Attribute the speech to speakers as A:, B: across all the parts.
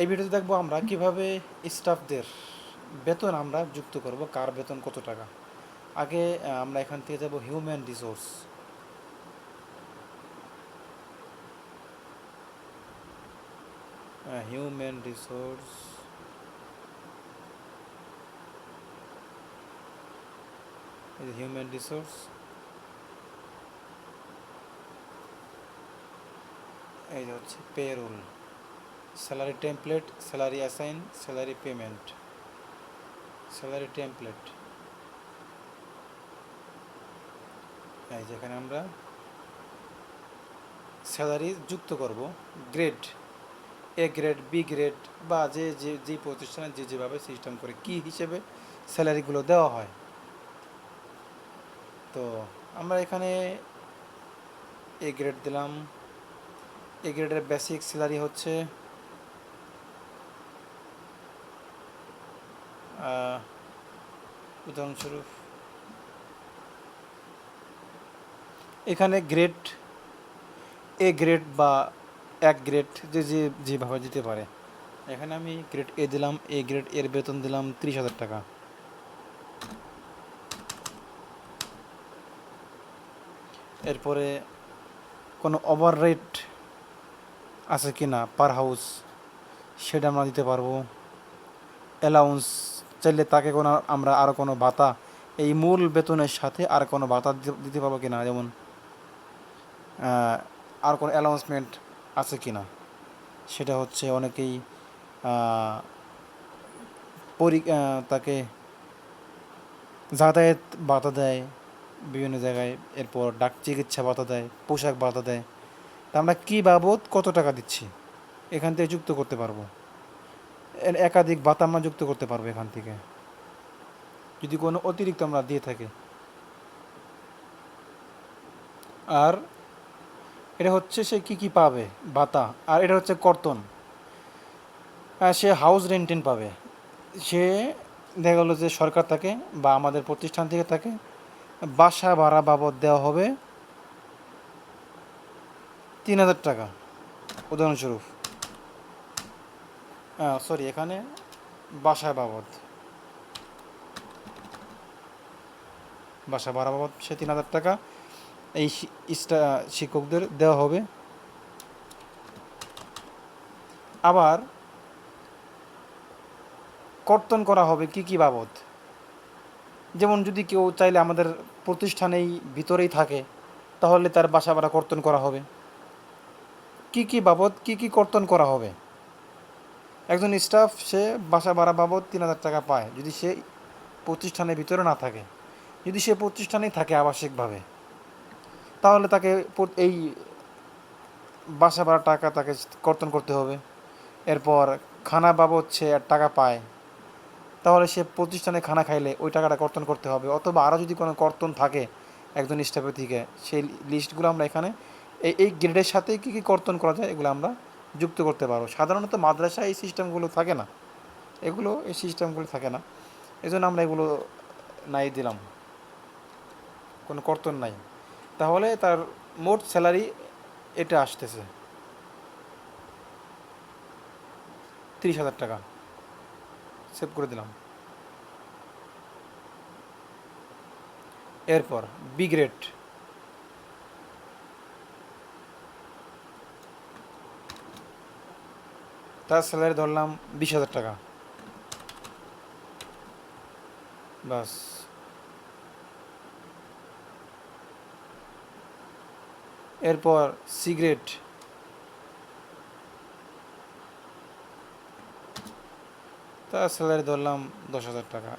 A: এই ভিডিওতে দেখব আমরা কীভাবে স্টাফদের বেতন আমরা যুক্ত করব, কার বেতন কত টাকা। আগে আমরা এখান থেকে যাব human resource human resource human resource এই হচ্ছে payroll salary template, salary assign, salary payment. Salary template. এই যেখানে আমরা স্যালারি যুক্ত করব। Grade. A grade, B grade বা যে যে যে প্রতিষ্ঠানে যে, যেভাবে সিস্টেম করে কি হিসেবে স্যালারিগুলো দেওয়া হয়। তো আমরা এখানে এ গ্রেড দিলাম। এ গ্রেডের বেসিক স্যালারি হচ্ছে উদাহরণস্বরূপ, এখানে গ্রেড এ গ্রেড বা এক গ্রেড যে যে যেভাবে দিতে পারে। এখানে আমি গ্রেড এ দিলাম এ গ্রেড এর বেতন দিলাম ত্রিশ হাজার টাকা। এরপরে কোনো ওভার রেট আছে কি না পার হাউস সেটা আমরা দিতে পারব। অ্যালাউন্স চাইলে তাকে কোনো, আমরা আরও কোনো ভাতা, এই মূল বেতনের সাথে আর কোনো ভাতা দিতে- পারব কি না যেমন আর কোনো অ্যালাউন্সমেন্ট আছে কি না সেটা হচ্ছে অনেকেই পরি তাকে যাতায়াত ভাতা দেয়, বিভিন্ন জায়গায় এরপর ডাক চিকিৎসা ভাতা দেয়, পোশাক ভাতা দেয়। তা আমরা কী বাবদ কত টাকা দিচ্ছি? এখান থেকে যুক্ত করতে পারব। একাধিক ভাতা যুক্ত করতে পারব এখান থেকে। যদি কোনো অতিরিক্ত আমরা দিয়ে থাকি। আর এটা হচ্ছে সে কি কি পাবে? ভাতা আর এটা হচ্ছে কর্তন। সে হাউস রেন্টেন পাবে। সে দেখা গেলো যে সরকার থাকে বা আমাদের প্রতিষ্ঠান থেকে থাকে, বাসা ভাড়া বাবদ দেওয়া হবে তিন হাজার টাকা। উদাহরণস্বরূপ। সরি এখানে বাসা বাবদ। বাসা ভাড়া বাবদ সে তিন হাজার টাকা। এই শিক্ষকদের দেওয়া হবে। আবার কর্তন করা হবে কি কি বাবদ। যেমন যদি কেউ চাইলে আমাদের প্রতিষ্ঠানেই ভিতরেই থাকে, তাহলে তার বাসা ভাড়া কর্তন করা হবে। কি কি বাবদ, কি কি কর্তন করা হবে? একজন স্টাফ, সে বাসা ভাড়া বাবদ তিন হাজার টাকা পায় যদি সে প্রতিষ্ঠানের ভিতরে না থাকে। যদি সে প্রতিষ্ঠানেই থাকে আবাসিকভাবে, তাহলে তাকে এই বাসা ভাড়া টাকা তাকে কর্তন করতে হবে। এরপর খানা বাবদ সে টাকা পায়, তাহলে সে প্রতিষ্ঠানে খানা খাইলে ওই টাকাটা কর্তন করতে হবে। অথবা আরও যদি কোনো কর্তন থাকে একজন স্টাফের থেকে, সেই লিস্টগুলো আমরা এখানে, এই এই গ্রেডের সাথে কী কী কর্তন করা যায় এগুলো আমরা যুক্ত করতে পারব। সাধারণত মাদ্রাসায় এই সিস্টেমগুলো থাকে না। এগুলো, এই সিস্টেমগুলো থাকে না। এই জন্য আমরা এগুলো নাই দিলাম। কোনো কর্তন নাই। তাহলে তার মোট স্যালারি এটা আসতেছে। তিরিশ হাজার টাকা। সেভ করে দিলাম। এরপর বি গ্রেড তার স্যালারি ধরলাম বিশ হাজার টাকা। বাস। এরপর সিগারেট। তার স্যালারি ধরলাম দশ হাজার টাকা।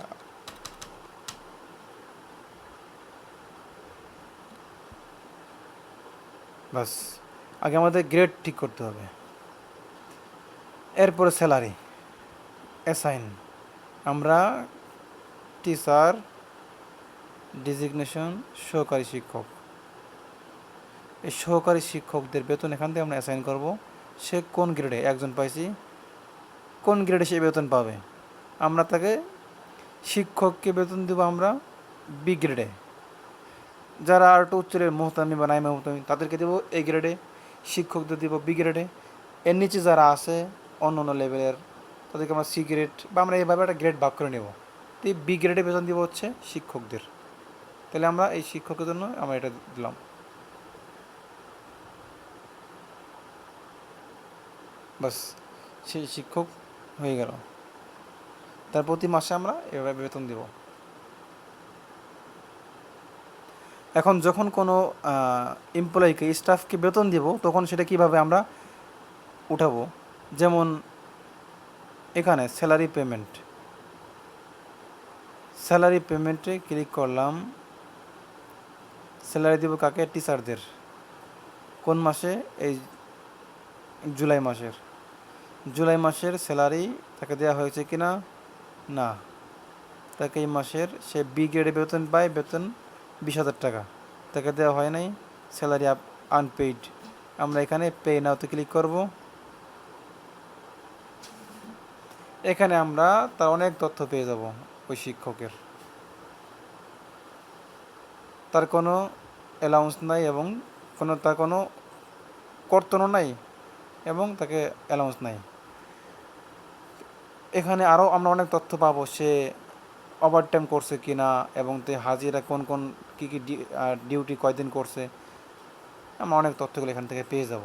A: বাস। আগে আমাদের গ্রেড ঠিক করতে হবে। এরপরে স্যালারি, অ্যাসাইন। আমরা টিচার, ডিজিগনেশন, সহকারী শিক্ষক। এই সহকারী শিক্ষকদের বেতন এখান থেকে আমরা অ্যাসাইন করব। সে কোন গ্রেডে? একজন পাইছি। কোন গ্রেডে সে বেতন পাবে? আমরা তাকে শিক্ষককে বেতন দেবো আমরা বি গ্রেডে। যারা আর একটু উচ্চের মোহতামি বা নাইমা মোহতামি তাদেরকে দেবো এ গ্রেডে। শিক্ষকদের দেবো বি গ্রেডে। এর নিচে যারা আছে অন্য অন্য লেভেলের, তাদেরকে আমরা সি গ্রেড বা আমরা এইভাবে একটা গ্রেড ভাগ করে নেব। তো এই বি গ্রেডে বেতন দিব হচ্ছে শিক্ষকদের। তাহলে আমরা এই শিক্ষকের জন্য আমরা এটা দিলাম। বাস সেই শিক্ষক হয়ে গেল। তার প্রতি মাসে আমরা এভাবে বেতন দেব। এখন যখন কোনো এমপ্লয়িকে স্টাফকে বেতন দেব, তখন সেটা কীভাবে আমরা উঠাবো? যেমন এখানে স্যালারি পেমেন্ট স্যালারি পেমেন্টে ক্লিক করলাম স্যালারি দেবো কাকে? টিচারদের কোন মাসে? এই জুলাই মাসের। জুলাই মাসের স্যালারি তাকে দেওয়া হয়েছে কি না। না তাকে এই মাসের সে বি গ্রেডে বেতন পায়, বেতন বিশ হাজার টাকা। তাকে দেওয়া হয় নাই স্যালারি আনপেইড আমরা এখানে পে নাওতে ক্লিক করব। এখানে আমরা তার অনেক তথ্য পেয়ে যাব ওই শিক্ষকের। তার কোনো অ্যালাউন্স নাই এবং কোনো, তার কোনো কর্তনও নাই এবং তাকে অ্যালাউন্স নাই। এখানে আরও আমরা অনেক তথ্য পাবো সে ওভারটাইম করছে কি না এবং তে হাজিরা কোন কোন, কী কী ডিউটি কয়দিন করছে, আমরা অনেক তথ্যগুলো এখান থেকে পেয়ে যাব।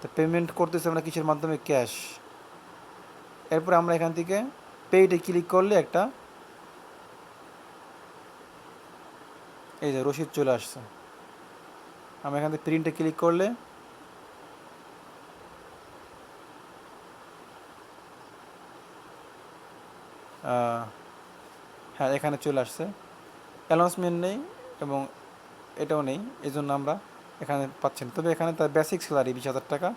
A: তো পেমেন্ট করতেছি আমরা কিসের মাধ্যমে? ক্যাশ এরপর আমরা এখান থেকে পেইডে ক্লিক করলে একটা এই যে রসিদ চলে আসছে। আমরা এখান থেকে প্রিন্টে ক্লিক করলে হ্যাঁ এখানে চলে আসছে। অ্যানাউন্সমেন্ট নেই এবং এটাও নেই এই জন্য আমরা এখানে পাচ্ছেন তবে এখানে তার বেসিক স্যালারি বিশ হাজার টাকা।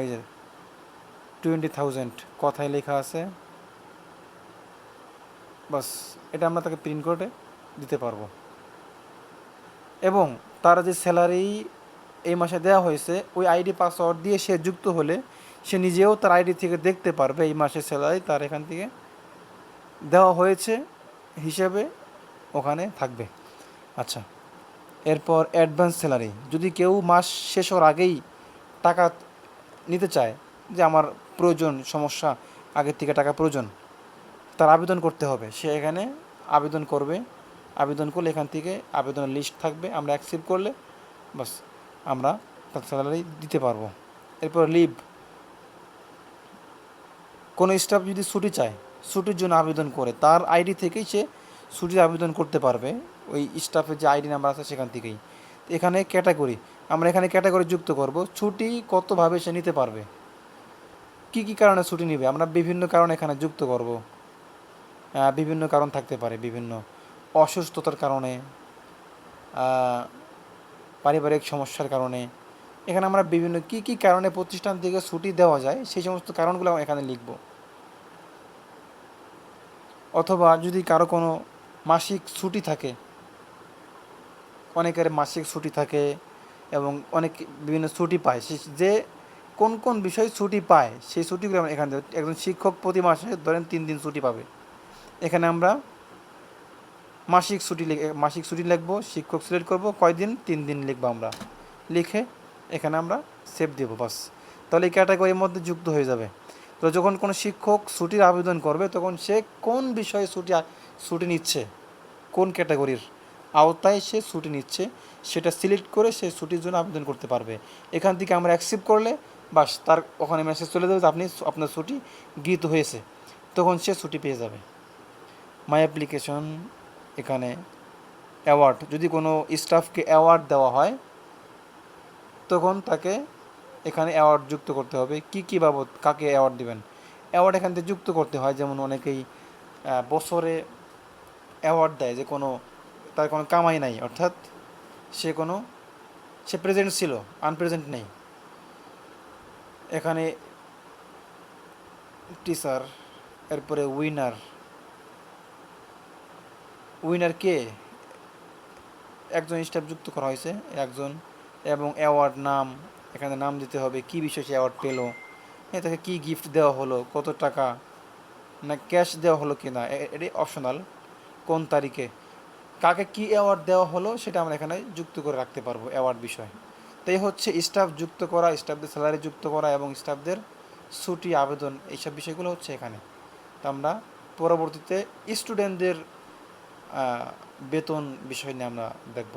A: এই যে টোয়েন্টি থাউজেন্ড কথায় লেখা আছে। বাস, এটা আমরা তাকে প্রিন্ট করে দিতে পারব। এবং তার যে স্যালারি এই মাসে দেওয়া হয়েছে, ওই আইডি পাসওয়ার্ড দিয়ে সে যুক্ত হলে সে নিজেও তার আইডি থেকে দেখতে পারবে এই মাসের স্যালারি তার এখান থেকে দেওয়া হয়েছে হিসেবে ওখানে থাকবে। আচ্ছা এরপর অ্যাডভান্স স্যালারি যদি কেউ মাস শেষ হওয়ার আগেই টাকা নিতে চায় যে আমার প্রয়োজন, সমস্যা, আগের থেকে টাকা প্রয়োজন, তার আবেদন করতে হবে। সে এখানে আবেদন করবে। আবেদন করলে এখান থেকে আবেদনের লিস্ট থাকবে। আমরা অ্যাকসেপ্ট করলে বাস আমরা তার স্যালারি দিতে পারব। এরপর লিভ কোনো স্টাফ যদি ছুটি চায়, ছুটির জন্য আবেদন করে, তার আইডি থেকেই সে ছুটির আবেদন করতে পারবে। ওই স্টাফের যে আইডি নাম্বার আছে সেখান থেকেই। এখানে ক্যাটাগরি আমরা এখানে ক্যাটাগরি যুক্ত করব। ছুটি কতভাবে সে নিতে পারবে? কি কি কারণে ছুটি নেবে? আমরা বিভিন্ন কারণ এখানে যুক্ত করব। বিভিন্ন কারণ থাকতে পারে, বিভিন্ন অসুস্থতার কারণে পারিবারিক সমস্যার কারণে। এখানে আমরা বিভিন্ন কি কি কারণে প্রতিষ্ঠান থেকে ছুটি দেওয়া যায়, সেই সমস্ত কারণগুলো এখানে লিখব। অথবা যদি কারও কোনো মাসিক ছুটি থাকে, অনেকের মাসিক ছুটি থাকে এবং অনেক বিভিন্ন ছুটি পায় যে কোন কোন বিষয়ে ছুটি পায়, সেই ছুটিগুলো আমরা এখানে। একজন শিক্ষক প্রতি মাসে ধরেন তিন দিন ছুটি পাবে। এখানে আমরা মাসিক ছুটি মাসিক ছুটি লিখব, শিক্ষক সিলেক্ট করব, কয়দিন? তিন দিন লিখব আমরা। লিখে এখানে আমরা সেভ দেবো, বাস। তাহলে এই ক্যাটাগরির মধ্যে যুক্ত হয়ে যাবে। তো যখন কোনো শিক্ষক ছুটির আবেদন করবে, তখন সে কোন বিষয়ে ছুটি ছুটি নিচ্ছে? কোন ক্যাটাগরির আওতায় সে ছুটি নিচ্ছে? সেটা সিলেক্ট করে সে ছুটির জন্য আবেদন করতে পারবে। এখান থেকে আমরা অ্যাকসেপ্ট করলে বাস, তার ওখানে মেসেজ চলে যাবে যে আপনি আপনার ছুটি গৃহীত হয়েছে। তখন সে ছুটি পেয়ে যাবে। মাই অ্যাপ্লিকেশন এখানে অ্যাওয়ার্ড যদি কোনো স্টাফকে অ্যাওয়ার্ড দেওয়া হয়, তখন তাকে এখানে অ্যাওয়ার্ড যুক্ত করতে হবে। কি কি বাবদ কাকে অ্যাওয়ার্ড দিবেন? অ্যাওয়ার্ড এখান থেকে যুক্ত করতে হয়, যেমন অনেকেই বছরে অ্যাওয়ার্ড দেয় যে কোনো, তার কোনো কামাই নাই, অর্থাৎ সে কোনো, সে প্রেজেন্ট ছিল আনপ্রেজেন্ট নেই। এখানে টিচার এরপরে উইনার উইনার কে একজন স্টাফ যুক্ত করা হয়েছে, একজন, এবং অ্যাওয়ার্ড নাম, এখানে নাম দিতে হবে, কী বিষয়ে সে অ্যাওয়ার্ড পেল হ্যাঁ তাকে কী গিফট দেওয়া হলো, কত টাকা, না ক্যাশ দেওয়া হলো কি না এটি অপশনাল কোন তারিখে, কাকে কি অ্যাওয়ার্ড দেওয়া হলো, সেটা আমরা এখানে যুক্ত করে রাখতে পারব অ্যাওয়ার্ড বিষয়। তো এই হচ্ছে স্টাফ যুক্ত করা স্টাফদের স্যালারি যুক্ত করা এবং স্টাফদের ছুটি, আবেদন, এইসব বিষয়গুলো হচ্ছে এখানে। তো আমরা পরবর্তীতে স্টুডেন্টদের বেতন বিষয় নিয়ে আমরা দেখব।